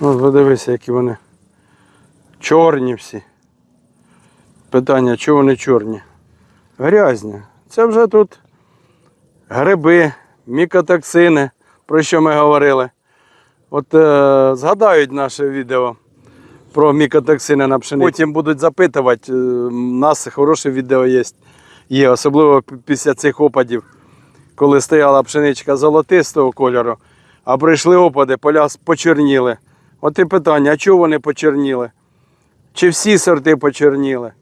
Ну, подивися, які вони чорні всі. Питання, чого вони чорні? Грязні. Це вже тут гриби, мікотоксини, про що ми говорили. От е, згадають наше відео про мікотоксини на пшениці. Потім будуть запитувати. Е, У нас хороше відео є, є, особливо після цих опадів, коли стояла пшеничка золотистого кольору, а прийшли опади, поля почерніли. От і питання, а чого вони почерніли? Чи всі сорти почерніли?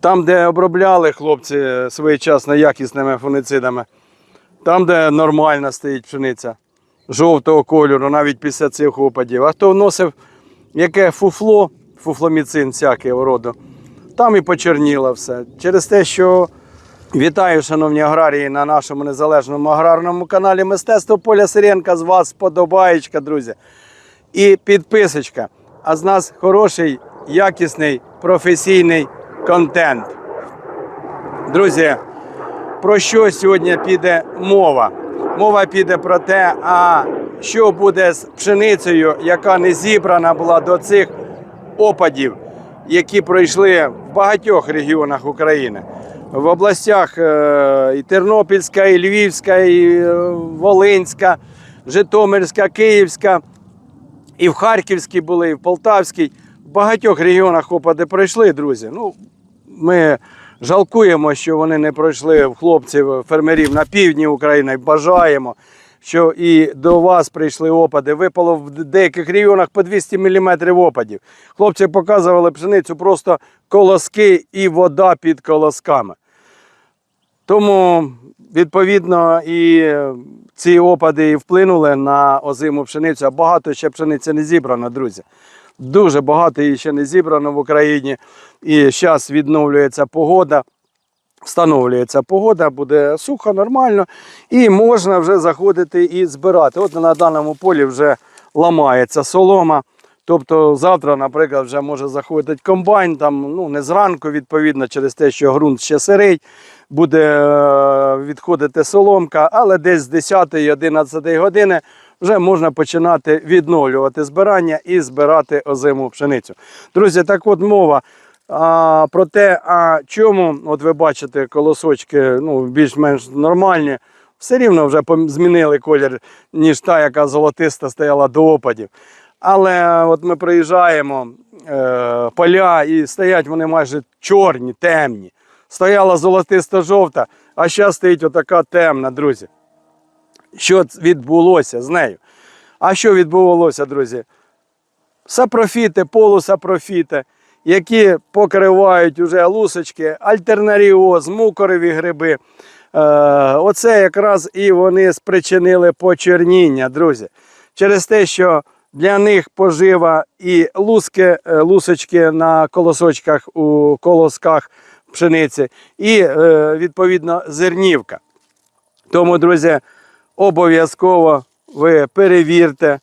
Там, де обробляли хлопці своєчасно якісними фунгицидами, там, де нормально стоїть пшениця жовтого кольору, навіть після цих опадів. А хто вносив яке фуфло, фуфломіцин всякого роду, там і почерніло все. Через те, що вітаю, шановні аграрії, на нашому незалежному аграрному каналі Мистецтво Поля Сиренка. З вас подобаєчка, друзі. І підписочка. А з нас хороший, якісний, професійний контент. Друзі, про що сьогодні піде мова? Мова піде про те, а що буде з пшеницею, яка не зібрана була до цих опадів, які пройшли в багатьох регіонах України. В областях е, і Тернопільська, і Львівська, і е, Волинська, Житомирська, Київська, і в Харківській були, і в Полтавській. В багатьох регіонах опади пройшли, друзі. Ну, ми жалкуємо, що вони не пройшли в хлопців, фермерів на півдні України. Бажаємо, що і до вас прийшли опади. Випало в деяких регіонах по 200 мм опадів. Хлопці показували пшеницю просто колоски і вода під колосками. Тому, відповідно, і ці опади і вплинули на озиму пшеницю, а багато ще пшениці не зібрано, друзі. Дуже багато її ще не зібрано в Україні. І зараз відновлюється погода, встановлюється погода, буде сухо, нормально, і можна вже заходити і збирати. От на даному полі вже ламається солома. Тобто завтра, наприклад, вже може заходити комбайн, там, ну не зранку, відповідно, через те, що ґрунт ще сирий, буде е, відходити соломка, але десь з 10-11 години вже можна починати відновлювати збирання і збирати озиму пшеницю. Друзі, так от мова а, про те, а чому, от ви бачите, колосочки ну, більш-менш нормальні, все рівно вже змінили колір, ніж та, яка золотиста стояла до опадів. Але от ми приїжджаємо е, поля і стоять вони майже чорні, темні. Стояла золотисто-жовта, а зараз стоїть отака темна, друзі. Що відбулося з нею? А що відбувалося, друзі? Сапрофіти, полусапрофіти, які покривають уже лусочки, альтернаріоз, мукорові гриби. Е, оце якраз і вони спричинили почерніння, друзі. Через те, що для них пожива і луски, е, лусочки на колосочках у колосках пшениці, і е, відповідно зернівка. Тому, друзі, обов'язково ви перевірте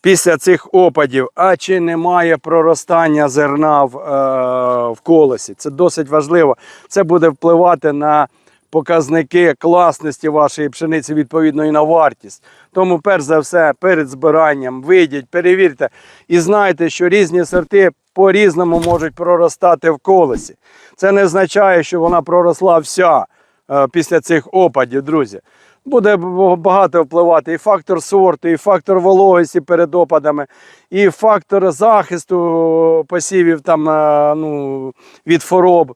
після цих опадів, а чи немає проростання зерна в, е, в колосі. Це досить важливо. Це буде впливати на показники класності вашої пшениці, відповідно, і на вартість. Тому, перш за все, перед збиранням вийдіть, перевірте і знайте, що різні сорти по-різному можуть проростати в колосі. Це не означає, що вона проросла вся е, після цих опадів, друзі. Буде багато впливати і фактор сорту, і фактор вологості перед опадами, і фактор захисту посівів там, е, ну, від хвороб,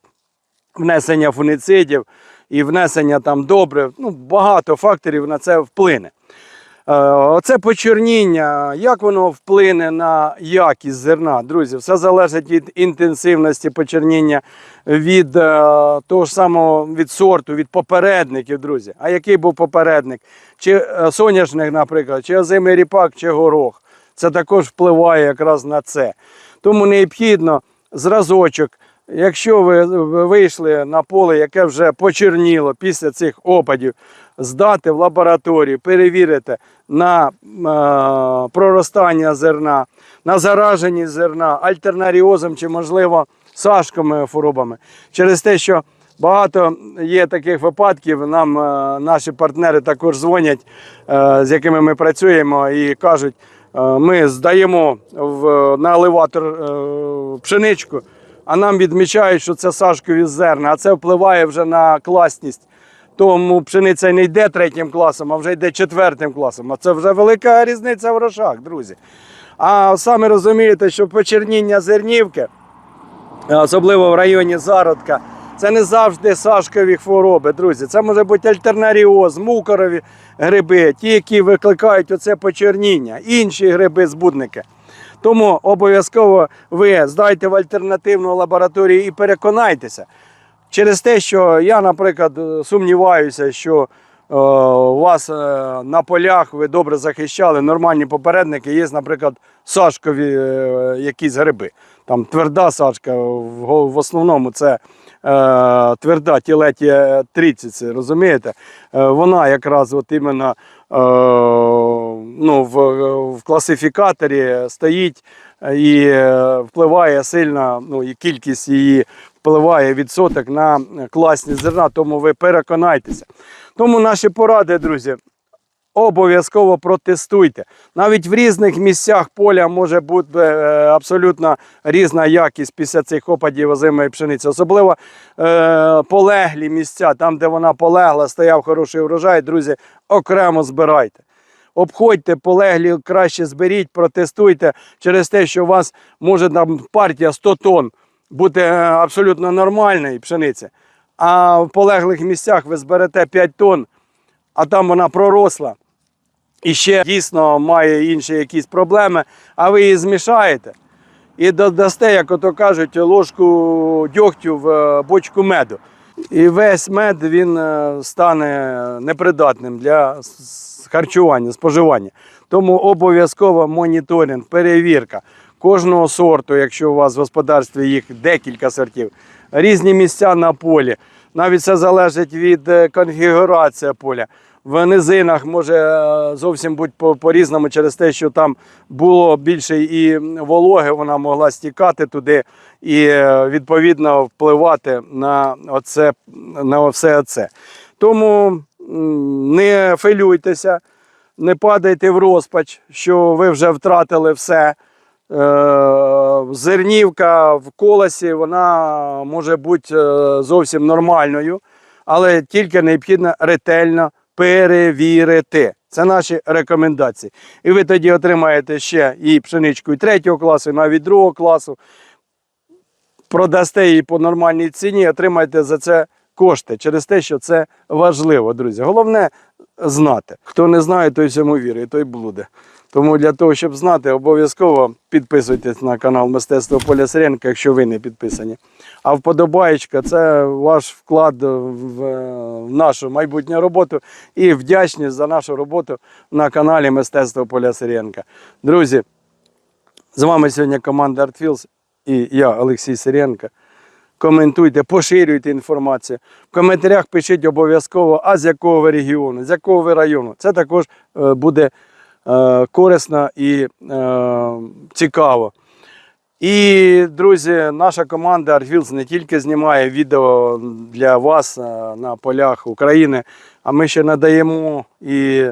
внесення фунгицидів і внесення там добрив. Ну, багато факторів на це вплине. Е, Оце почерніння, як воно вплине на якість зерна, друзі, все залежить від інтенсивності почерніння, від е, того ж самого від сорту, від попередників, друзі. А який був попередник? Чи е, соняшник, наприклад, чи озимий ріпак, чи горох. Це також впливає якраз на це. Тому необхідно зразочок. Якщо ви ви вийшли на поле, яке вже почерніло після цих опадів, здати в лабораторію, перевірити на е, проростання зерна, на зараженість зерна, альтернаріозом чи, можливо, сашковими хворобами. Через те, що багато є таких випадків, нам е, наші партнери також дзвонять, е, з якими ми працюємо, і кажуть, ми здаємо в, на елеватор е, пшеничку, а нам відмічають, що це сашкові зерна, а це впливає вже на класність. Тому пшениця не йде третім класом, а вже йде четвертим класом. А це вже велика різниця в грошах, друзі. А самі розумієте, що почерніння зернівки, особливо в районі зародка, це не завжди сашкові хвороби, друзі. Це може бути альтернаріоз, мукорові гриби, ті, які викликають оце почерніння, інші гриби-збудники. Тому обов'язково ви здайте в альтернативну лабораторію і переконайтеся. Через те, що я, наприклад, е, сумніваюся, що е, у вас е, на полях ви добре захищали нормальні попередники, є, наприклад, сашкові е, якісь гриби. Там тверда сашка, в, основному це е, тверда тілетія 30, розумієте? Е, вона якраз от іменно е, ну, в, в класифікаторі стоїть і е, впливає сильно, ну, і кількість її впливає відсоток на класність зерна, тому ви переконайтеся. Тому наші поради, друзі, обов'язково протестуйте. Навіть в різних місцях поля може бути е, абсолютно різна якість після цих опадів озимої пшениці. Особливо е, полеглі місця, там, де вона полегла, стояв хороший врожай, друзі, окремо збирайте. Обходьте полеглі, краще зберіть, протестуйте через те, що у вас може там партія 100 тонн бути е, абсолютно нормальної пшениці, а в полеглих місцях ви зберете 5 тонн, а там вона проросла і ще дійсно має інші якісь проблеми, а ви її змішаєте і додасте, як ото кажуть, ложку дьогтю в е, бочку меду. І весь мед він е, стане непридатним для харчування, споживання. Тому обов'язково моніторинг, перевірка кожного сорту, якщо у вас в господарстві їх декілька сортів, різні місця на полі. Навіть це залежить від е, конфігурації поля. В низинах може е, зовсім бути по- по-різному через те, що там було більше і вологи, вона могла стікати туди і е, відповідно впливати на, оце, на все це. Тому не фейлюйтеся, не падайте в розпач, що ви вже втратили все. Е, Зернівка в колосі вона може бути зовсім нормальною, але тільки необхідно ретельно перевірити. Це наші рекомендації. І ви тоді отримаєте ще і пшеничку і третього класу, і навіть другого класу. Продасте її по нормальній ціні, отримаєте за це кошти через те, що це важливо, друзі. Головне знати. Хто не знає, той всьому вірить, той блуде. Тому для того, щоб знати, обов'язково підписуйтесь на канал Мистецтво Поля Сиренка, якщо ви не підписані. А вподобаєчка це ваш вклад в, нашу майбутню роботу і вдячність за нашу роботу на каналі Мистецтво Поля Сиренка. Друзі, з вами сьогодні команда ArtFields і я, Олексій Сиренко. Коментуйте, поширюйте інформацію. В коментарях пишіть обов'язково, а з якого ви регіону, з якого ви району. Це також е, буде корисно і е, цікаво. І, друзі, наша команда ArtFields не тільки знімає відео для вас е, на полях України, а ми ще надаємо і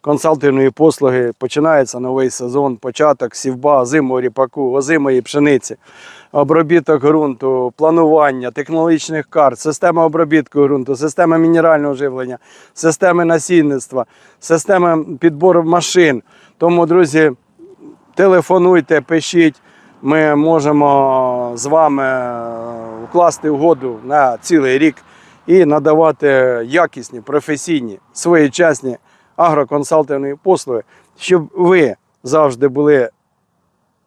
консалтингові послуги. Починається новий сезон, початок сівба, зиму ріпаку, озимої пшениці, обробіток ґрунту, планування, технологічних карт, система обробітку ґрунту, система мінерального живлення, системи насінництва, система підбору машин. Тому, друзі, телефонуйте, пишіть. Ми можемо з вами е, укласти угоду на цілий рік і надавати якісні, професійні, своєчасні агроконсалтингові послуги, щоб ви завжди були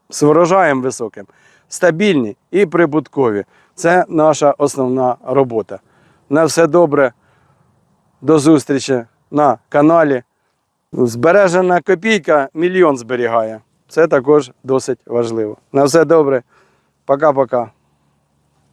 з врожаєм високим, стабільні і прибуткові. Це наша основна робота. На все добре. До зустрічі на каналі. Збережена копійка мільйон зберігає. Це також досить важливо. На все добре. Пока-пока.